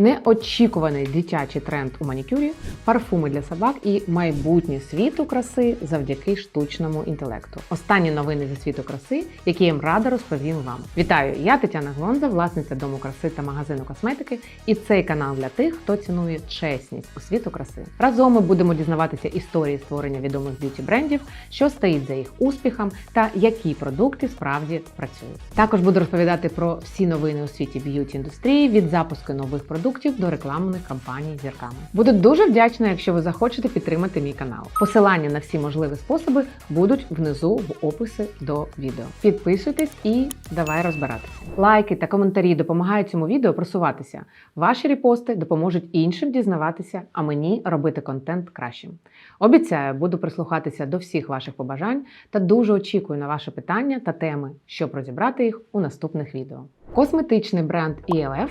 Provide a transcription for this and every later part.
неочікуваний дитячий тренд у манікюрі, парфуми для собак і майбутнє світу краси завдяки штучному інтелекту. Останні новини зі світу краси, які я їм рада розповім вам. Вітаю! Я Тетяна Глонза, власниця дому краси та магазину косметики. І цей канал для тих, хто цінує чесність у світу краси. Разом ми будемо дізнаватися історії створення відомих б'юті брендів, що стоїть за їх успіхом та які продукти справді працюють. Також буду розповідати про всі новини у світі б'юті індустрії від запуску нових продуктів до рекламних кампаній зірками. Буду дуже вдячна, якщо ви захочете підтримати мій канал. Посилання на всі можливі способи будуть внизу в описі до відео. Підписуйтесь і давай розбиратися. Лайки та коментарі допомагають цьому відео просуватися. Ваші репости допоможуть іншим дізнаватися, а мені робити контент кращим. Обіцяю, буду прислухатися до всіх ваших побажань та дуже очікую на ваші питання та теми, щоб розібрати їх у наступних відео. Косметичний бренд ELF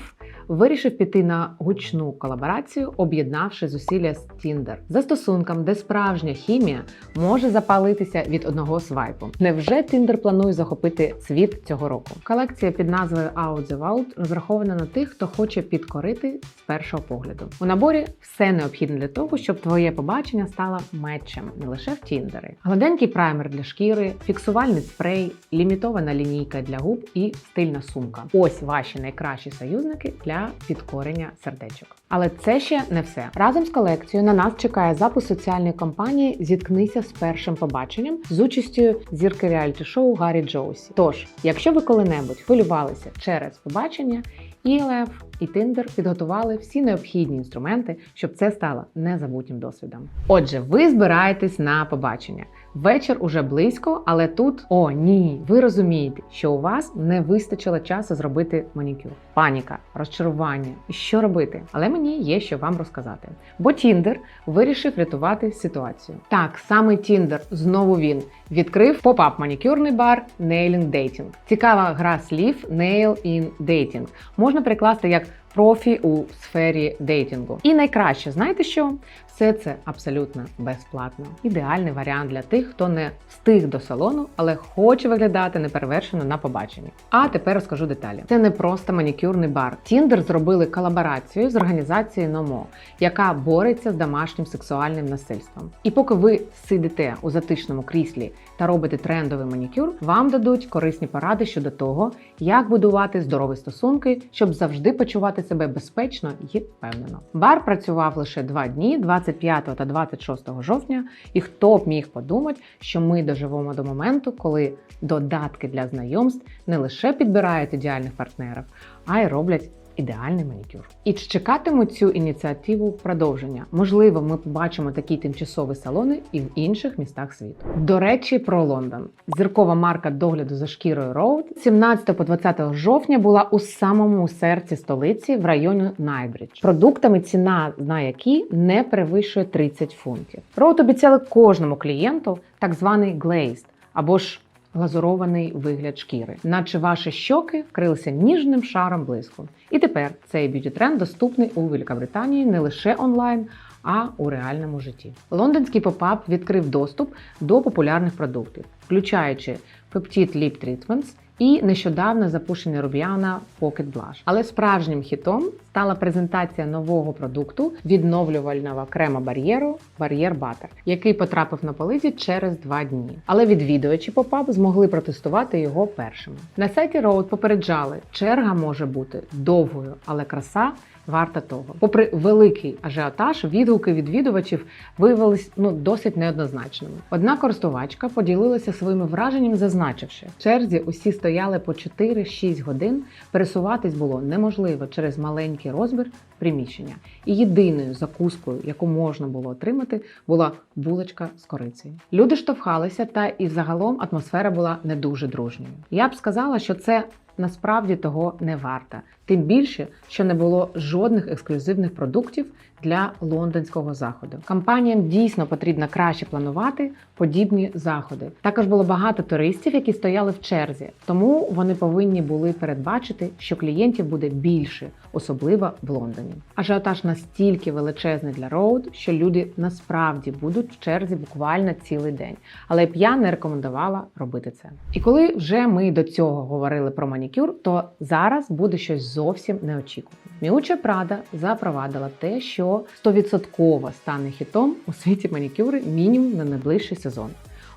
вирішив піти на гучну колаборацію, об'єднавши зусилля з Tinder. застосунком, де справжня хімія може запалитися від одного свайпу. Невже Tinder планує захопити світ цього року? Колекція під назвою Out the World розрахована на тих, хто хоче підкорити з першого погляду. У наборі все необхідне для того, щоб твоє побачення стало метчем не лише в Тіндери. Гладенький праймер для шкіри, фіксувальний спрей, лімітована лінійка для губ і стильна сумка. Ось ваші найкращі союзники для підкорення сердечок. Але це ще не все. Разом з колекцією на нас чекає запуск соціальної кампанії Зіткнися з першим побаченням з участю зірки реаліті шоу Гаррі Джоусі. Тож, якщо ви коли-небудь хвилювалися через побачення, ELF і Tinder підготували всі необхідні інструменти, щоб це стало незабутнім досвідом. Отже, ви збираєтесь на побачення. Вечір уже близько, але тут о ні, ви розумієте, що у вас не вистачило часу зробити манікюр. Паніка, розчарування. Що робити? Але мені є що вам розказати. Бо Тіндер вирішив рятувати ситуацію. Так, саме Тіндер, знову він відкрив поп-ап манікюрний бар Nailing Dating. Цікава гра слів Nail in Dating. Можна перекласти як профі у сфері дейтингу. І найкраще, знаєте що? Все це абсолютно безплатно. Ідеальний варіант для тих, хто не встиг до салону, але хоче виглядати неперевершено на побаченні. А тепер розкажу деталі. Це не просто манікюрний бар. Тіндер зробили колаборацію з організацією Номо, яка бореться з домашнім сексуальним насильством. І поки ви сидите у затишному кріслі та робите трендовий манікюр, вам дадуть корисні поради щодо того, як будувати здорові стосунки, щоб завжди почувати себе безпечно і впевнено. Бар працював лише два дні, 25 та 26 жовтня, і хто б міг подумати, що ми доживемо до моменту, коли додатки для знайомств не лише підбирають ідеальних партнерів, а й роблять. Ідеальний манікюр. І чи чекатимуть цю ініціативу продовження? Можливо, ми побачимо такі тимчасові салони і в інших містах світу. До речі, про Лондон. Зіркова марка догляду за шкірою Road 17 по 20 жовтня була у самому серці столиці в районі Найбридж. Продуктами ціна на які не перевищує 30 фунтів. Road обіцяли кожному клієнту так званий glazed або ж глазурований вигляд шкіри, наче ваші щоки вкрилися ніжним шаром блиску. І тепер цей б'юті-тренд доступний у Великобританії не лише онлайн, а у реальному житті. Лондонський попап відкрив доступ до популярних продуктів, включаючи Peptide Lip Treatments і нещодавно запущений Рубіана Pocket Blush. Але справжнім хітом стала презентація нового продукту відновлювального крема бар'єру Barrier Butter, який потрапив на полиці через два дні. Але відвідувачі попап змогли протестувати його першими. На сайті Road попереджали, черга може бути довгою, але краса. Варта того, попри великий ажіотаж, відгуки відвідувачів виявились ну досить неоднозначними. Одна користувачка поділилася своїми враженнями, зазначивши, в черзі усі стояли по 4-6 годин. Пересуватись було неможливо через маленький розмір приміщення. І єдиною закускою, яку можна було отримати, була булочка з корицею. Люди штовхалися, та і загалом атмосфера була не дуже дружньою. Я б сказала, що це насправді того не варта. Тим більше, що не було жодних ексклюзивних продуктів для лондонського заходу. Компаніям дійсно потрібно краще планувати подібні заходи. Також було багато туристів, які стояли в черзі, тому вони повинні були передбачити, що клієнтів буде більше особливо в Лондоні. Ажіотаж настільки величезний для роуд, що люди насправді будуть в черзі буквально цілий день. Але б я не рекомендувала робити це. І коли вже ми до цього говорили про манікюр, то зараз буде щось зовсім неочікуване. Міуча Прада запровадила те, що 100% стане хітом у світі манікюри мінімум на найближчий сезон.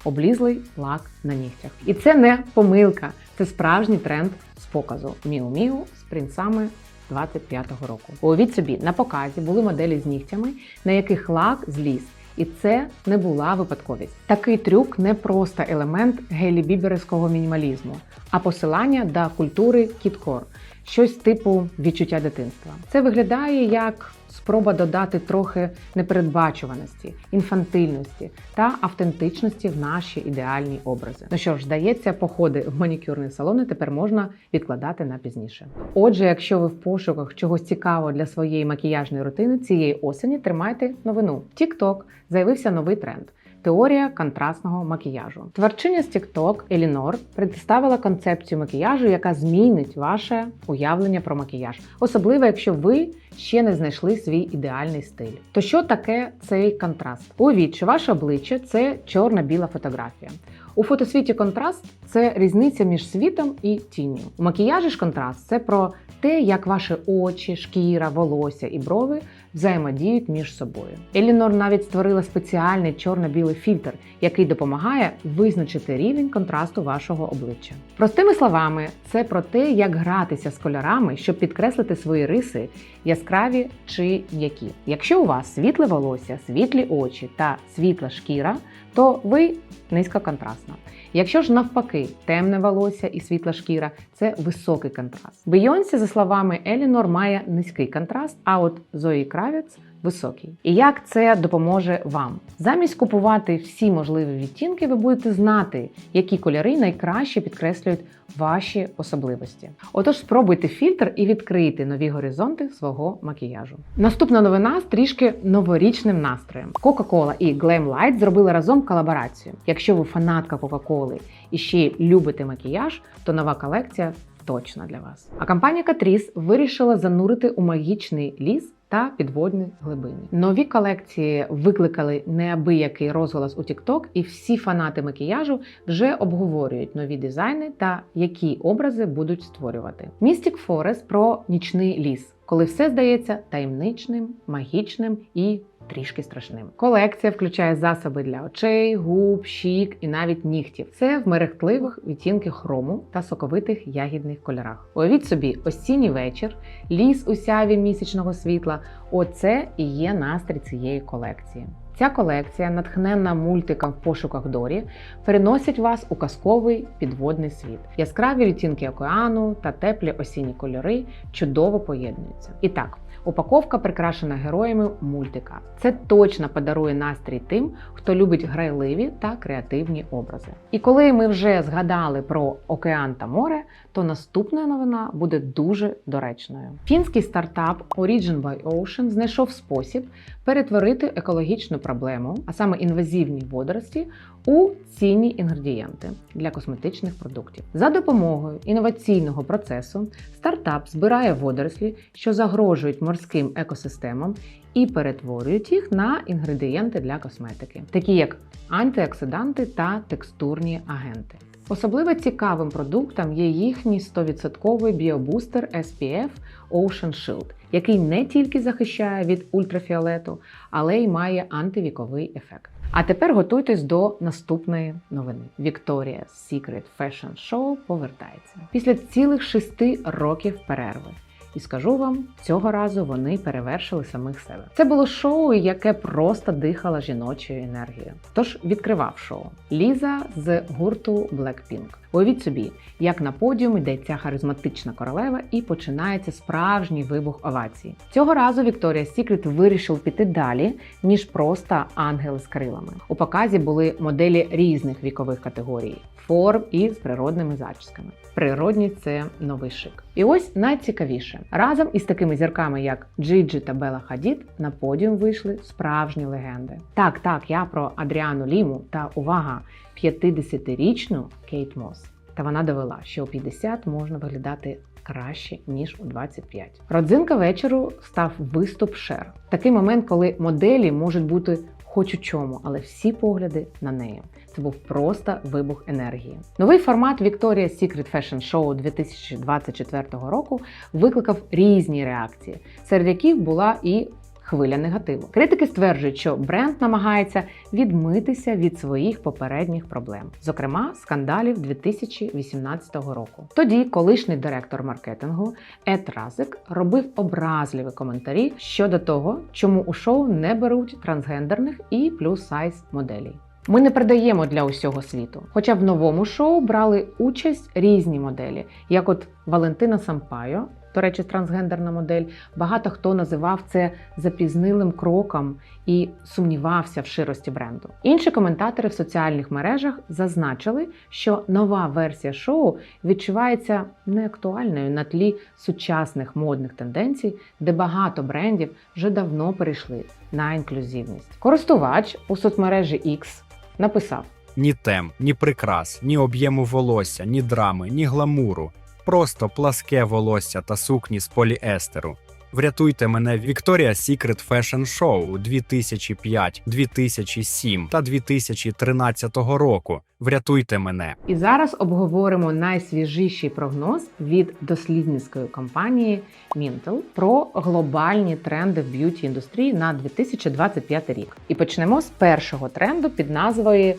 Облізлий лак на нігтях. І це не помилка, це справжній тренд з показу Міу Міу з принцами 25-го року. Уявіть собі, на показі були моделі з нігтями, на яких лак зліз. І це не була випадковість. Такий трюк не просто елемент гейлі-біберського мінімалізму, а посилання до культури кіткор, щось типу відчуття дитинства. Це виглядає як спроба додати трохи непередбачуваності, інфантильності та автентичності в наші ідеальні образи. Ну що ж, здається, походи в манікюрні салони тепер можна відкладати на пізніше. Отже, якщо ви в пошуках чогось цікавого для своєї макіяжної рутини цієї осені, тримайте новину. TikTok заявився новий тренд. Теорія контрастного макіяжу. Творчиня з TikTok Елінор представила концепцію макіяжу, яка змінить ваше уявлення про макіяж, особливо якщо ви ще не знайшли свій ідеальний стиль. То що таке цей контраст? Уявіть, що ваше обличчя це чорна-біла фотографія. У фотосвіті контраст це різниця між світом і тінню. У макіяжі ж контраст це про те, як ваші очі, шкіра, волосся і брови взаємодіють між собою. Елінор навіть створила спеціальний чорно-білий фільтр, який допомагає визначити рівень контрасту вашого обличчя. Простими словами, це про те, як гратися з кольорами, щоб підкреслити свої риси, яскраві чи м'які. Якщо у вас світле волосся, світлі очі та світла шкіра, то ви низькоконтрастна. Якщо ж навпаки, темне волосся і світла шкіра це високий контраст. Бейонсі, за словами Елінор, має низький контраст, а от Зої Кравець високий. І як це допоможе вам? Замість купувати всі можливі відтінки, ви будете знати, які кольори найкраще підкреслюють ваші особливості. Отож, спробуйте фільтр і відкрийте нові горизонти свого макіяжу. Наступна новина з трішки новорічним настроєм. Coca-Cola і Glam Light зробили разом колаборацію. Якщо ви фанатка Coca-Cola і ще любите макіяж, то нова колекція точно для вас. А компанія Catrice вирішила занурити у магічний ліс та підводні глибини. Нові колекції викликали неабиякий розголос у TikTok, і всі фанати макіяжу вже обговорюють нові дизайни та які образи будуть створювати. Mystic Forest про нічний ліс, коли все здається таємничним, магічним і трішки страшним. Колекція включає засоби для очей, губ, щік і навіть нігтів. Це в мерехтливих відтінках хрому та соковитих ягідних кольорах. Уявіть собі, осінній вечір, ліс у сяві місячного світла. Оце і є настрій цієї колекції. Ця колекція, натхненна мультиком в пошуках Дорі, переносить вас у казковий підводний світ. Яскраві відтінки океану та теплі осінні кольори чудово поєднуються. І так, упаковка прикрашена героями мультика. Це точно подарує настрій тим, хто любить грайливі та креативні образи. І коли ми вже згадали про океан та море, то наступна новина буде дуже доречною. Фінський стартап Origin by Ocean знайшов спосіб перетворити екологічну проблему, а саме інвазивні водорості, у цінні інгредієнти для косметичних продуктів. За допомогою інноваційного процесу стартап збирає водорослі, що загрожують морським екосистемам, і перетворюють їх на інгредієнти для косметики, такі як антиоксиданти та текстурні агенти. Особливо цікавим продуктом є їхній 100% біобустер SPF Ocean Shield, який не тільки захищає від ультрафіолету, але й має антивіковий ефект. А тепер готуйтесь до наступної новини. Victoria's Secret Fashion Show повертається після цілих шести років перерви. І скажу вам, цього разу вони перевершили самих себе. Це було шоу, яке просто дихало жіночою енергією. Тож відкривав шоу Ліза з гурту Blackpink. Уявіть собі, як на подіум йде ця харизматична королева і починається справжній вибух овацій. Цього разу Victoria's Secret вирішив піти далі, ніж просто ангел з крилами. У показі були моделі різних вікових категорій, форм і з природними зачісками. Природність це новий шик. І ось найцікавіше разом із такими зірками, як Джиджі та Бела Хадід, на подіум вийшли справжні легенди. Так, так, я про Адріану Ліму та увага, 50-річну Кейт Мос. Та вона довела, що у 50 можна виглядати краще ніж у 25. Родзинка вечору став виступ Шер. Такий момент, коли моделі можуть бути хоч у чому, але всі погляди на неї. Це був просто вибух енергії. Новий формат Victoria's Secret Fashion Show 2024 року викликав різні реакції, серед яких була і хвиля негативу. Критики стверджують, що бренд намагається відмитися від своїх попередніх проблем, зокрема скандалів 2018 року. Тоді колишній директор маркетингу Ед Разик робив образливі коментарі щодо того, чому у шоу не беруть трансгендерних і плюс сайз моделей. Ми не продаємо для усього світу. Хоча в новому шоу брали участь різні моделі, як от Валентина Сампайо, до речі, трансгендерна модель. Багато хто називав це запізнилим кроком і сумнівався в ширості бренду. Інші коментатори в соціальних мережах зазначили, що нова версія шоу відчувається неактуальною на тлі сучасних модних тенденцій, де багато брендів вже давно перейшли на інклюзивність. Користувач у соцмережі X написав. Ні тем, ні прикрас, ні об'єму волосся, ні драми, ні гламуру. Просто пласке волосся та сукні з поліестеру. Врятуйте мене Victoria's Secret Fashion Show 2005, 2007 та 2013 року. Врятуйте мене. І зараз обговоримо найсвіжіший прогноз від дослідницької компанії Mintel про глобальні тренди в б'юті індустрії на 2025 рік. І почнемо з першого тренду під назвою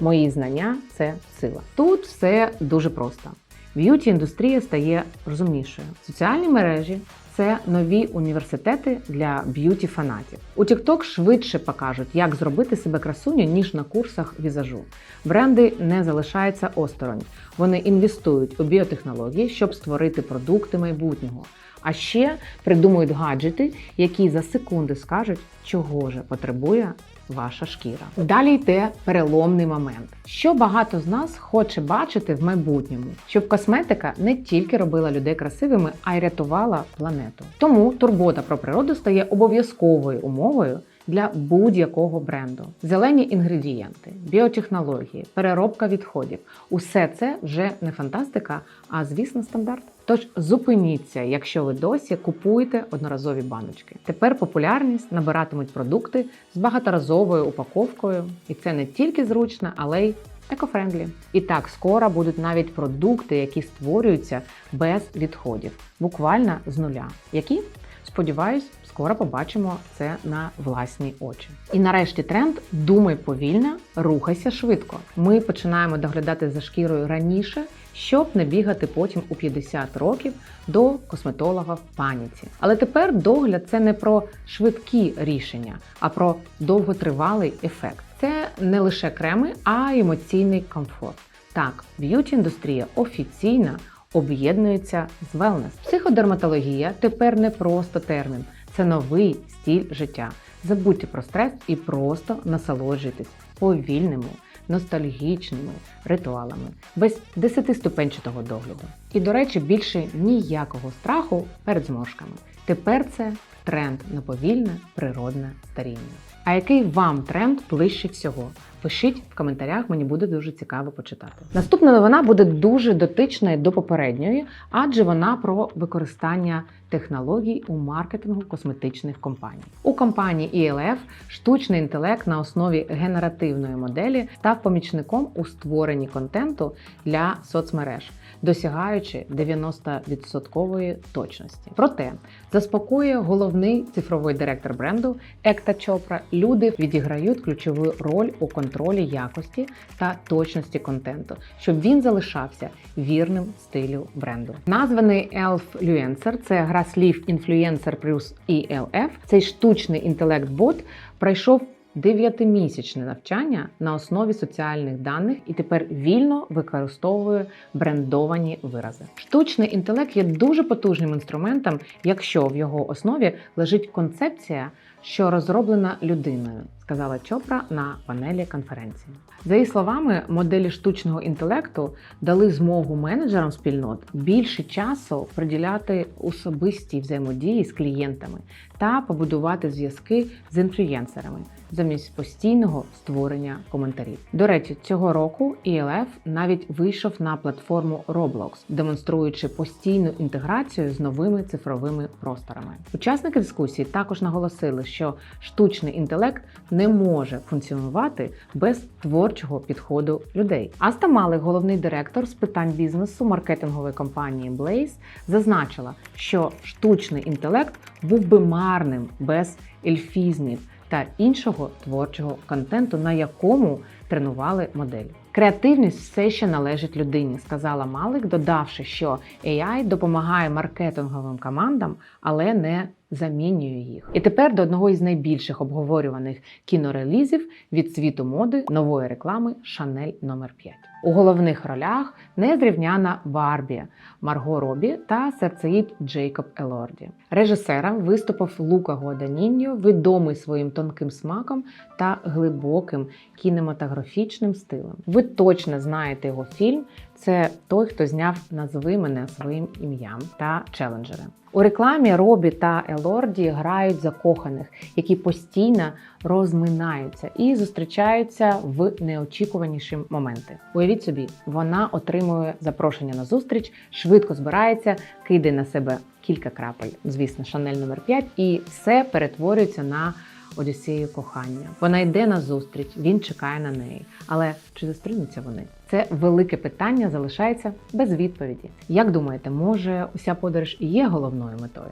Мої знання це сила. Тут все дуже просто. Б'юті індустрія стає розумнішою. Соціальні мережі це нові університети для б'юті фанатів. У TikTok швидше покажуть, як зробити себе красуню, ніж на курсах візажу. Бренди не залишаються осторонь. Вони інвестують у біотехнології, щоб створити продукти майбутнього. А ще придумують гаджети, які за секунди скажуть, чого же потребує ваша шкіра. Далі йде переломний момент. Що багато з нас хоче бачити в майбутньому, щоб косметика не тільки робила людей красивими, а й рятувала планету. Тому турбота про природу стає обов'язковою умовою. Для будь-якого бренду зелені інгредієнти, біотехнології, переробка відходів усе це вже не фантастика, а звісно, стандарт. Тож зупиніться, якщо ви досі купуєте одноразові баночки. Тепер популярність набиратимуть продукти з багаторазовою упаковкою, і це не тільки зручно, але й екофрендлі. І так скоро будуть навіть продукти, які створюються без відходів, буквально з нуля. Які сподіваюсь, скоро побачимо це на власні очі. І нарешті тренд думай повільно, рухайся швидко. Ми починаємо доглядати за шкірою раніше, щоб не бігати потім у 50 років до косметолога в паніці. Але тепер догляд це не про швидкі рішення, а про довготривалий ефект. Це не лише креми, а й емоційний комфорт. Так, б'юті-індустрія офіційно об'єднується з велнес. Психодерматологія тепер не просто термін, це новий стиль життя. Забудьте про стрес і просто насолоджуйтесь повільними, ностальгічними ритуалами, без десятиступенчатого догляду. І, до речі, більше ніякого страху перед зморшками. Тепер це тренд на повільне природне старіння. А який вам тренд ближче всього? Пишіть в коментарях, мені буде дуже цікаво почитати. Наступна новина буде дуже дотичною до попередньої, адже вона про використання технологій у маркетингу косметичних компаній. У компанії ELF штучний інтелект на основі генеративної моделі став помічником у створенні контенту для соцмереж, досягаючи 90% точності. Проте заспокоює головний цифровий директор бренду Екта Чопра. Люди відіграють ключову роль у контролі якості та точності контенту, щоб він залишався вірним стилю бренду. Названий Elfluencer – це гра слів Influencer плюс ELF. Цей штучний інтелект-бот пройшов дев'ятимісячне навчання на основі соціальних даних і тепер вільно використовує брендовані вирази. Штучний інтелект є дуже потужним інструментом, якщо в його основі лежить концепція, що розроблена людиною. Сказала Чопра на панелі конференції. За її словами, моделі штучного інтелекту дали змогу менеджерам спільнот більше часу приділяти особистій взаємодії з клієнтами та побудувати зв'язки з інфлюєнсерами замість постійного створення коментарів. До речі, цього року ELF навіть вийшов на платформу Roblox, демонструючи постійну інтеграцію з новими цифровими просторами. Учасники дискусії також наголосили, що штучний інтелект не може функціонувати без творчого підходу людей. Аста Малик, головний директор з питань бізнесу маркетингової компанії Blaze, зазначила, що штучний інтелект був би марним без ельфізмів та іншого творчого контенту, на якому тренували модель. Креативність все ще належить людині, сказала Малик, додавши, що AI допомагає маркетинговим командам, але не замінює їх. І тепер до одного із найбільших обговорюваних кінорелізів від світу моди нової реклами Chanel номер 5 У головних ролях незрівняна Барбі, Марго Робі та серцеїд Джейкоб Елорді. Режисером виступив Лука Гуаданіньо, відомий своїм тонким смаком та глибоким кінематографічним стилем. Ви точно знаєте його фільм. Це той, хто зняв Назви мене своїм ім'ям та челенджери. У рекламі Робі та Елорді грають закоханих, які постійно розминаються і зустрічаються в неочікуваніші моменти. Уявіть собі, вона отримує запрошення на зустріч, швидко збирається, кидає на себе кілька крапель, звісно, Шанель номер 5 і все перетворюється на Одіссею кохання. Вона йде на зустріч, він чекає на неї. Але чи зустрінуться вони? Це велике питання залишається без відповіді. Як думаєте, може уся подорож і є головною метою?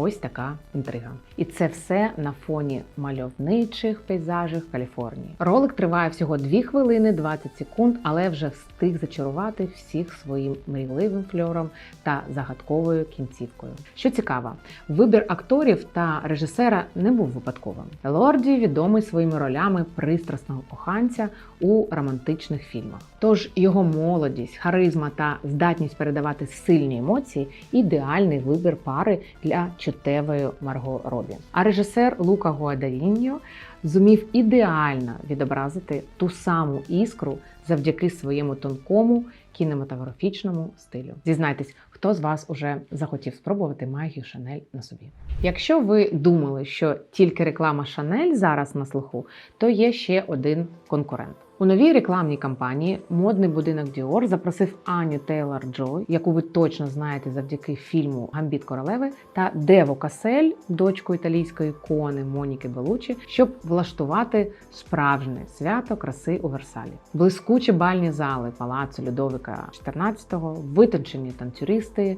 Ось така інтрига. І це все на фоні мальовничих пейзажів Каліфорнії. Ролик триває всього 2 хвилини 20 секунд, але вже встиг зачарувати всіх своїм мрійливим фльором та загадковою кінцівкою. Що цікаво, вибір акторів та режисера не був випадковим. Лорді відомий своїми ролями пристрасного коханця у романтичних фільмах. Тож його молодість, харизма та здатність передавати сильні емоції ідеальний вибір пари для чутевої Марго Робі. А режисер Лука Гуадаріньо зумів ідеально відобразити ту саму іскру завдяки своєму тонкому кінематографічному стилю. Зізнайтесь, хто з вас уже захотів спробувати магію Шанель на собі. Якщо ви думали, що тільки реклама Шанель зараз на слуху, то є ще один конкурент. У новій рекламній кампанії модний будинок Dior запросив Аню Тейлор Джой, яку ви точно знаєте завдяки фільму Гамбіт королеви, та Деву Касель, дочку італійської ікони Моніки Белучі, щоб влаштувати справжнє свято краси у Версалі. Блискучі бальні зали палацу Людовика XIV, витончені танцюристи.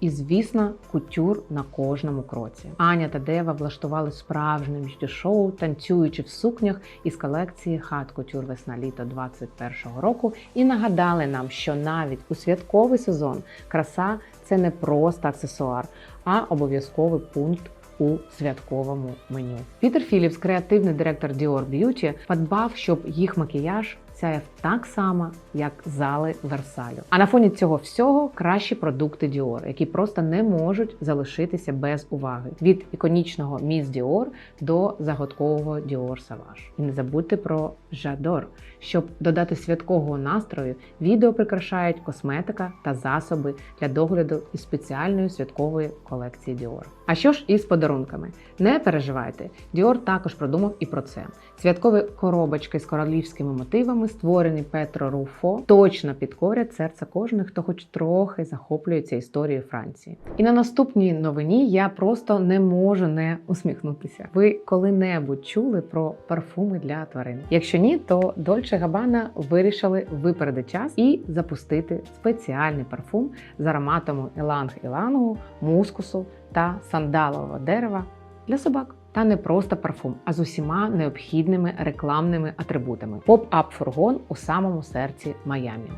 І, звісно, кутюр на кожному кроці. Аня та Дева влаштували справжнє б'юті-шоу, танцюючи в сукнях із колекції хат кутюр весна літо 21-го року, і нагадали нам, що навіть у святковий сезон краса це не просто аксесуар, а обов'язковий пункт. У святковому меню Пітер Філіпс, креативний директор Dior Beauty, подбав, щоб їх макіяж сяяв так само, як зали Версалю. А на фоні цього всього кращі продукти Dior, які просто не можуть залишитися без уваги від іконічного міс Dior до загадкового Dior Savage. І не забудьте про Жадор. Щоб додати святкового настрою, відео прикрашають косметика та засоби для догляду із спеціальної святкової колекції Dior. А що ж із подарунками? Не переживайте, Dior також продумав і про це. Святкові коробочки з королівськими мотивами, створені Петро Руфо, точно підкорять серце кожного, хто хоч трохи захоплюється історією Франції. І на наступній новині я просто не можу не усміхнутися. Ви коли-небудь чули про парфуми для тварин? Якщо ні, то Dolce Gabbana вирішили випередити час і запустити спеціальний парфум з ароматами еланг-ілангу, мускусу та сандалового дерева для собак. Та не просто парфум, а з усіма необхідними рекламними атрибутами. Поп-ап фургон у самому серці Майамі.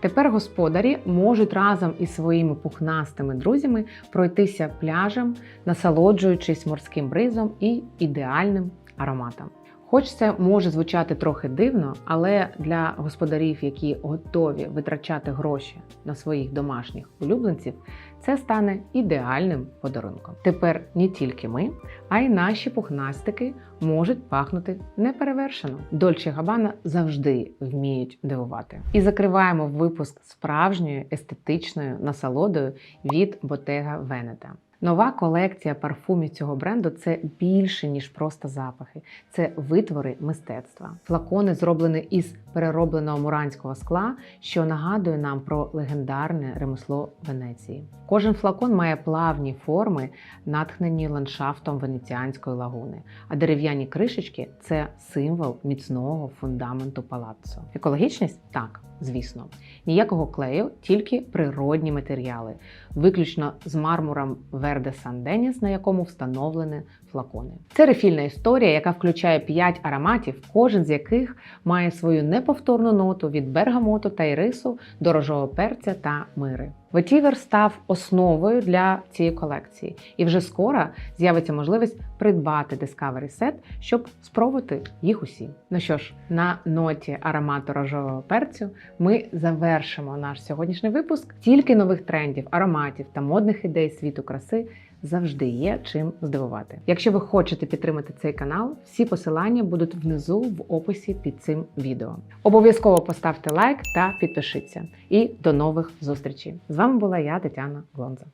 Тепер господарі можуть разом із своїми пухнастими друзями пройтися пляжем, насолоджуючись морським бризом і ідеальним ароматом. Хоч це може звучати трохи дивно, але для господарів, які готові витрачати гроші на своїх домашніх улюбленців, це стане ідеальним подарунком. Тепер не тільки ми, а й наші пухнастики можуть пахнути неперевершено. Дольче Габана завжди вміють дивувати. І закриваємо випуск справжньою естетичною насолодою від Bottega Veneta. Нова колекція парфумів цього бренду це більше ніж просто запахи, це витвори мистецтва. Флакони зроблені із переробленого муранського скла, що нагадує нам про легендарне ремесло Венеції. Кожен флакон має плавні форми, натхнені ландшафтом венеціанської лагуни, а дерев'яні кришечки це символ міцного фундаменту палаццо. Екологічність так, звісно. Ніякого клею, тільки природні матеріали, виключно з мармуром Верде Сан Деніс, на якому встановлені флакони. Це рефільна історія, яка включає 5 ароматів, кожен з яких має свою неповторну ноту від бергамоту та ірису до рожового перця та мири. Ветівер став основою для цієї колекції, і вже скоро з'явиться можливість придбати Discovery Set, щоб спробувати їх усі. Ну що ж, на ноті аромату рожового перцю ми завершимо наш сьогоднішній випуск. Тільки нових трендів, ароматів та модних ідей світу краси завжди є чим здивувати. Якщо ви хочете підтримати цей канал, всі посилання будуть внизу в описі під цим відео. Обов'язково поставте лайк та підпишіться. І до нових зустрічей. З вами була я, Тетяна Глонза.